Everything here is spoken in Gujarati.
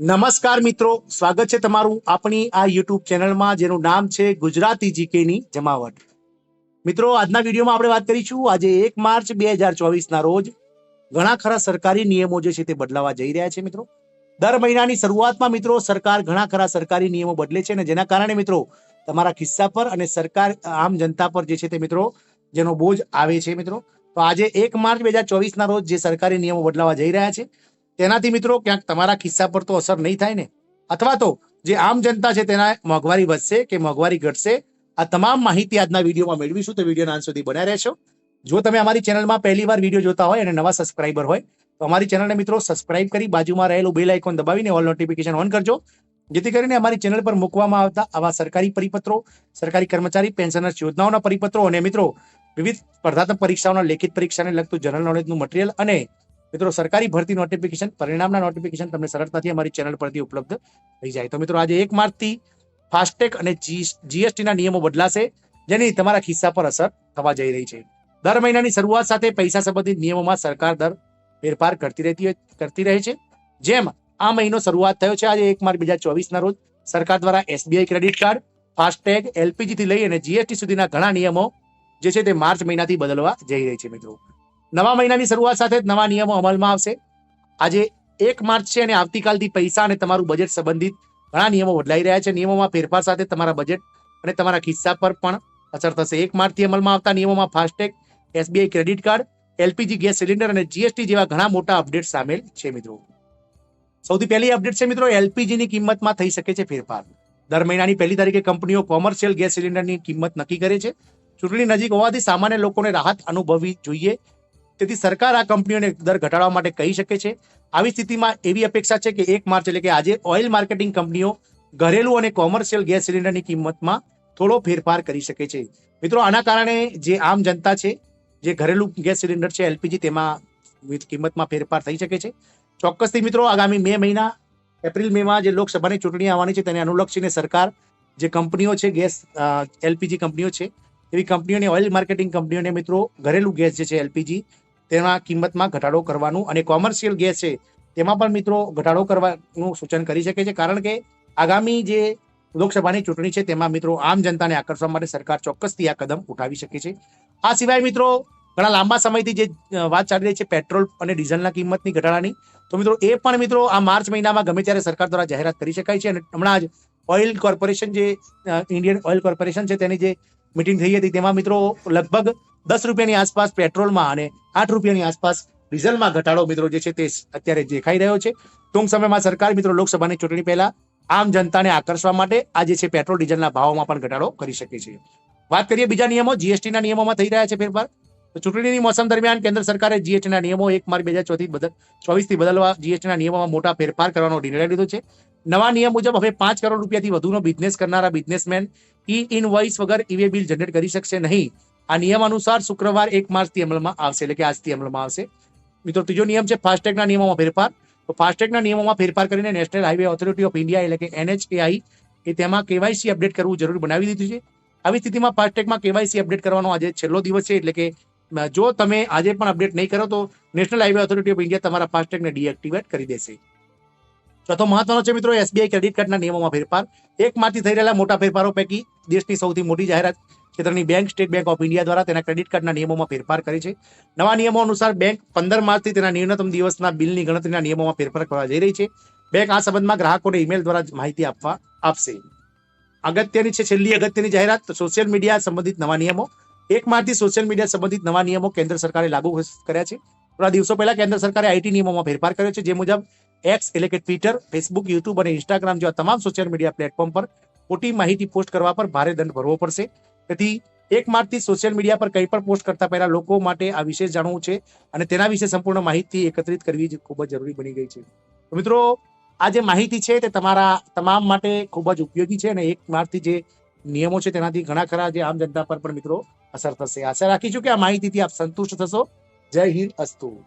નમસ્કાર મિત્રો, સ્વાગત છે તમારું આપણી આ યુટ્યુબ ચેનલમાં, જેનું નામ છે ગુજરાતી જીકેની જમાવટ. મિત્રો, આજના વિડીયોમાં આપણે વાત કરીશું, આજે એક માર્ચ બે હજાર ચોવીસના રોજ ઘણા ખરા સરકારી નિયમો જે છે તે બદલાવા જઈ રહ્યા છે મિત્રો. દર મહિનાની શરૂઆતમાં મિત્રો, સરકાર ઘણા ખરા સરકારી નિયમો બદલે છે અને જેના કારણે મિત્રો, તમારા ખિસ્સા પર અને સરકાર, આમ જનતા પર જે છે તે મિત્રો, જેનો બોજ આવે છે મિત્રો. તો આજે એક માર્ચ બે હજાર ચોવીસના રોજ જે સરકારી નિયમો બદલાવા જઈ રહ્યા છે તેનાથી મિત્રો ક્યાંક તમારા ખિસ્સા પર તો અસર નહીં થાય ને. અથવા તો જે આમ જનતા છે તેના મોંઘવારી વધશે કે મોંઘવારી ઘટશે, આ તમામ માહિતી આજના વિડીયોમાં મેળવીશું. તો વિડીયોના અંત સુધી બનાવી રહેશો. જો તમે અમારી ચેનલમાં પહેલી વાર વીડિયો જોતા હોય અને નવા સબસ્ક્રાઇબર હોય, તો અમારી ચેનલને મિત્રો સબસ્ક્રાઇબ કરી બાજુમાં રહેલું બેલ આઇકોન દબાવીને ઓલ નોટિફિકેશન ઓન કરજો. જેથી કરીને અમારી ચેનલ પર મૂકવામાં આવતા આવા સરકારી પરિપત્રો, સરકારી કર્મચારી, પેન્શનર્સ યોજનાઓના પરિપત્રો અને મિત્રો વિવિધ સ્પર્ધાત્મક પરીક્ષાઓના લેખિત પરીક્ષાને લગતું જનરલ નોલેજનું મટીરિયલ અને મિત્રો, સરકારી ભરતી નોટિફિકેશન પરિણામના નોટિફિકેશન તમને સરળતાથી અમારી ચેનલ પરથી ઉપલબ્ધ થઈ જાય. તો મિત્રો, આજે એક માર્ચથી ફાસ્ટેગ અને જીએસટી ના નિયમો બદલાશે, જેની તમારા ખિસ્સા પર અસર થવા જઈ રહી છે. દર મહિનાની શરૂઆત સાથે પૈસા સંબંધિત નિયમોમાં સરકાર દર ફેરફાર કરતી રહેતી કરતી રહે છે. જેમ આ મહિનો શરૂઆત થયો છે, આજે એક માર્ચ બે હજાર ચોવીસના રોજ, સરકાર દ્વારા SBI credit card FASTag LPG થી લઈ અને જીએસટી સુધીના ઘણા નિયમો જે છે તે માર્ચ મહિનાથી બદલવા જઈ રહી છે મિત્રો. નવા મહિનાની શરૂઆત સાથે જ નવા નિયમો અમલમાં આવશે. આજે એક માર્ચ છે અને આવતીકાલથી પૈસા અને તમારું બજેટ સંબંધિત ઘણા નિયમો બદલાઈ રહ્યા છે. નિયમોમાં ફેરફાર સાથે તમારા બજેટ અને તમારા ખિસ્સા પર પણ અસર થશે. એક માર્ચથી અમલમાં આવતા નિયમોમાં FASTag, SBI credit card, LPG gas cylinder અને જીએસટી જેવા ઘણા મોટા અપડેટ સામેલ છે મિત્રો. સૌથી પહેલી અપડેટ છે મિત્રો, એલપીજીની કિંમતમાં થઈ શકે છે ફેરફાર. દર મહિનાની પહેલી તારીખે કંપનીઓ કોમર્શિયલ ગેસ સિલિન્ડરની કિંમત નક્કી કરે છે. ચૂંટણી નજીક હોવાથી સામાન્ય લોકોને રાહત અનુભવવી જોઈએ. તેથી સરકાર આ કંપનીઓને દર ઘટાડવા માટે કહી શકે છે. આવી સ્થિતિમાં એવી અપેક્ષા છે કે એક માર્ચ એટલે કે આજે ઓઇલ માર્કેટિંગ કંપનીઓ ઘરેલું અને કોમર્શિયલ ગેસ સિલિન્ડરની કિંમતમાં થોડો ફેરફાર કરી શકે છે. મિત્રો, આના કારણે જે આમ જનતા છે, જે ઘરેલું ગેસ સિલિન્ડર છે, એલપીજી, તેમાં કિંમતમાં ફેરફાર થઈ શકે છે. ચોક્કસથી મિત્રો, આગામી મે મહિના, એપ્રિલ મેમાં જે લોકસભાની ચૂંટણી આવવાની છે, તેને અનુલક્ષીને સરકાર જે કંપનીઓ છે, ગેસ એલપીજી કંપનીઓ છે, એવી કંપનીઓને, ઓઇલ માર્કેટિંગ કંપનીઓને મિત્રો, ઘરેલું ગેસ જે છે, એલપીજી તેના કિંમતમાં ઘટાડો કરવાનું અને કોમર્શિયલ ગેસ છે, તેમાં પણ મિત્રો ઘટાડો કરવાનું સૂચન કરી શકે છે. કારણ કે આગામી જે લોકસભાની ચૂંટણી છે, તેમાં મિત્રો આમ જનતાને આકર્ષવા માટે સરકાર ચોક્કસથી આ કદમ ઉઠાવી શકે છે. આ સિવાય મિત્રો ઘણા લાંબા સમયથી જે વાત ચાલી રહી છે પેટ્રોલ અને ડીઝલના કિંમતની ઘટાડાની, તો મિત્રો એ પણ મિત્રો આ માર્ચ મહિનામાં ગમે ત્યારે સરકાર દ્વારા જાહેરાત કરી શકાય છે. અને હમણાં જ ઓઇલ કોર્પોરેશન જે ઇન્ડિયન ઓઇલ કોર્પોરેશન છે, તેની જે મિટિંગ થઈ હતી. તેમાં મિત્રો લગભગ દસ રૂપિયાની આસપાસ પેટ્રોલમાં અને આઠ રૂપિયાની આસપાસ ડીઝલમાં ઘટાડો મિત્રો જે છે તે અત્યારે દેખાઈ રહ્યો છે. ટૂંક સમયમાં સરકાર મિત્રો લોકસભાની ચૂંટણી પહેલા આમ જનતાને આકર્ષવા માટે આ જે છે પેટ્રોલ ડીઝલના ભાવમાં પણ ઘટાડો કરી શકે છે. વાત કરીએ બીજા નિયમો. જીએસટી ના નિયમોમાં થઈ રહ્યા છે ફેરફાર. ચૂંટણીની મોસમ દરમિયાન કેન્દ્ર સરકારે જીએસટીના નિયમો એક માર્ચ બે હજાર ચોથી બદલ ચોવીસથી બદલવા જીએસટીના નિયમોમાં મોટા ફેરફાર કરવાનો નિર્ણય લીધો છે. નવા નિયમ મુજબ હવે પાંચ કરોડ રૂપિયાથી વધુનો બિઝનેસ કરનારા બિઝનેસમેન ઈ ઇનવોઇસ વગર ઈવે બિલ જનરેટ કરી શકશે નહીં. આ નિયમ અનુસાર શુક્રવાર એક માર્ચથી અમલમાં આવશે, એટલે કે આજથી અમલમાં આવશે. મિત્રો, ત્રીજો નિયમ છે ફાસ્ટેગના નિયમોમાં ફેરફાર. તો ફાસ્ટેગના નિયમોમાં ફેરફાર કરીને national highway authority of India એટલે કે એનએચએઆઈ એ તેમાં કેવાયસી અપડેટ કરવું જરૂરી બનાવી દીધું છે. આવી સ્થિતિમાં ફાસ્ટેગમાં કેવાયસી અપડેટ કરવાનો આજે છેલ્લો દિવસ છે, એટલે કે જો તમે આજે પણ અપડેટ નહીં કરો તો national highway authority of India તમારા ફાસ્ટેગને ડીએક્ટિવેટ કરી દેશે. ચોથો મહત્વનો છે મિત્રો એસબીઆઈ ક્રેડિટ કાર્ડના નિયમોમાં ફેરફાર. એક માર્ચથી થઈ રહેલા મોટા ફેરફારો પૈકી દેશની સૌથી મોટી જાહેરાત ક્ષેત્રની bank state bank of India દ્વારા તેના ક્રેડિટ કાર્ડના નિયમોમાં ફેરફાર કરે છે. નવા નિયમો અનુસાર બેંક પંદર માર્ચથી તેના ન્યૂનતમ દિવસના બિલની ગણતરીના નિયમોમાં ફેરફાર કરવા જઈ રહી છે. બેંક આ સંબંધમાં ગ્રાહકોને ઈમેલ દ્વારા માહિતી આપવા આપશે. અગત્યની છે છેલ્લી અગત્યની જાહેરાત સોશિયલ મીડિયા સંબંધિત નવા નિયમો. એક માર્ચથી સોશિયલ મીડિયા સંબંધિત નવા નિયમો કેન્દ્ર સરકારે લાગુ કર્યા છે. થોડા દિવસો પહેલા કેન્દ્ર સરકારે આઈટી નિયમોમાં ફેરફાર કર્યો છે, જે મુજબ એક્સ એટલે કે ટ્વિટર ફેસબુક યુટ્યુબ અને ઇન્સ્ટાગ્રામ જેવા તમામ સોશિયલ મીડિયા પ્લેટફોર્મ પર ખોટી માહિતી પોસ્ટ કરવા પર ભારે દંડ ભરવો પડશે. તેથી એક માર્ચથી સોશિયલ મીડિયા પર કંઈ પણ પોસ્ટ કરતા પહેલા લોકો માટે આ વિશે જાણવું છે અને તેના વિશે સંપૂર્ણ માહિતી એકત્રિત કરવી ખૂબ જ જરૂરી બની ગઈ છે. મિત્રો, આ જે માહિતી છે તે તમારા તમામ માટે ખૂબ જ ઉપયોગી છે અને એક માર્ચથી જે નિયમો છે તેનાથી ઘણા ખરા જે આમ જનતા પર પણ મિત્રો અસર થશે. આશા રાખીશું કે આ માહિતીથી આપ સંતુષ્ટ થશો. જય હિન્દ અસ્તુ.